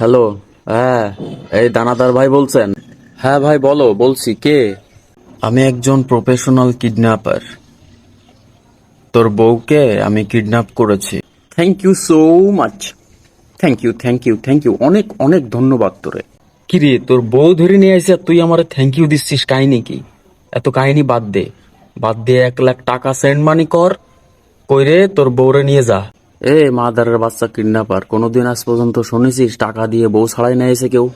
Hello হ্যাঁ এই দানাদার ভাই বলছেন। হ্যাঁ ভাই বলো বলছি কে? আমি একজন প্রফেশনাল কিডন্যাপার তোর বউকে আমি কিডন্যাপ করেছি। Thank you so much thank you thank you thank you অনেক অনেক ধন্যবাদ তোরে। কিরে তোর বউ ধরে নিয়ে আসে তুই আমার থ্যাংক ইউ দিচ্ছিস কাহিনী কি? এত কাহিনী বাদ দে। বাদ দিয়ে এক লাখ টাকা সেন্ড মানি কর। কইরে তোর বউরে নিয়ে যা। এ, মাদারের বাচ্চা কিডন্যাপার, কোনোদিন আজ পর্যন্ত শুনেছিস টাকা দিয়ে বউ ছাড়াই নিয়ে এসে কেউ?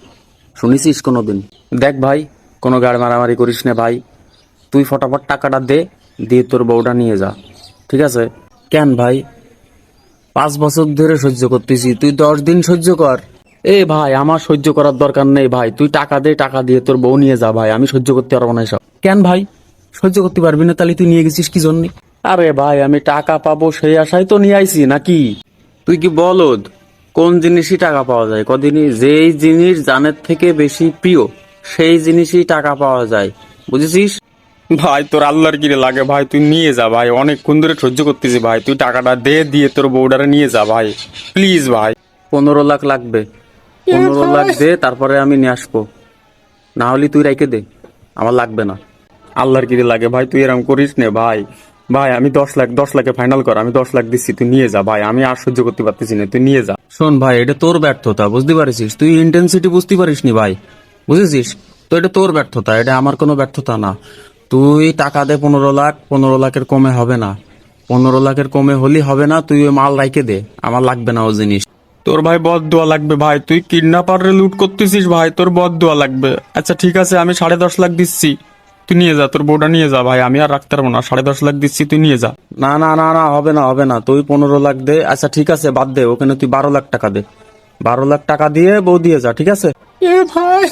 শুনেছিস কোনোদিন? দেখ ভাই, কোনো গাড়ি মারামারি করিস না ভাই। তুই ফটাফট টাকাটা দে, দিয়ে তোর বউটা নিয়ে যা। ঠিক আছে? কেন ভাই? পাঁচ বছর ধরে সহ্য করতেছি, তুই দশ দিন সহ্য কর। এ ভাই, আমার সহ্য করার দরকার নেই ভাই। তুই টাকা দে, টাকা দিয়ে তোর বউ নিয়ে যা ভাই, আমি সহ্য করতে পারব না এসব। কেন ভাই? সহ্য করতে পারবি না, তাহলে তুই নিয়ে গেছিস কি জন্য? আরে ভাই আমি টাকা পাবো সেই আশায় তো নিয়ে আইছি নাকি? তুই কি বলদ? কোন জিনিসই টাকা পাওয়া যায়? কদিনই যেই জিনিস জানের থেকে বেশি প্রিয় সেই জিনিসই টাকা পাওয়া যায়। বুঝেছিস? ভাই তোর আল্লাহর কিরে লাগে ভাই। তুই নিয়ে যা ভাই। অনেকক্ষণ ধরে সহ্য করতেছি ভাই। তুই টাকাটা দে দিয়ে তোর বউডারে নিয়ে যা ভাই। প্লিজ ভাই। পনেরো লাখ লাগবে। পনেরো লাখ দে তারপরে আমি নিয়ে আসব। না হলে তুই রেখে দে। আমার লাগবে না। আল্লাহর কিরে লাগে ভাই। তুই এরকম করিস নে ভাই। ভাই আমি দশ লাখ দশ লাখে ফাইনাল কর আমি দশ লাখ দিচ্ছি তুই নিয়ে যা ভাই আমি আর সহ্য করতে পারতেছি না তুই নিয়ে যা। শোন ভাই এটা তোর ব্যর্থতা বুঝতে পারিস তুই ইন্টেন্সিটি বুঝতে পারিস নি ভাই বুঝেছিস? তো এটা তোর ব্যর্থতা এটা আমার কোনো ব্যর্থতা না। তুই টাকা দে পনেরো লাখ পনেরো লাখের কমে হবে না। পনেরো লাখের কমে হলে হবে না তুই ওই মাল রাইকে দে আমার লাগবে না ও জিনিস। তোর ভাই বদ দোয়া লাগবে ভাই তুই কিডন্যাপারে লুট করতেছিস ভাই তোর বদ দোয়া লাগবে। আচ্ছা ঠিক আছে আমি সাড়ে দশ লাখ দিচ্ছি। তুই নিয়ে যা তোর বউটা নিয়ে যা ভাই আমি আর রাখতে পারব না। সাড়ে দশ লাখ দিচ্ছি তুই নিয়ে যা। না না না না হবে না হবে না। তুই পনেরো লাখ দে। আচ্ছা ঠিক আছে বাদ দে। ওখানে তুই বারো লাখ টাকা দে। বারো লাখ টাকা দিয়ে বউ দিয়ে যা ঠিক আছে? এ ভাই!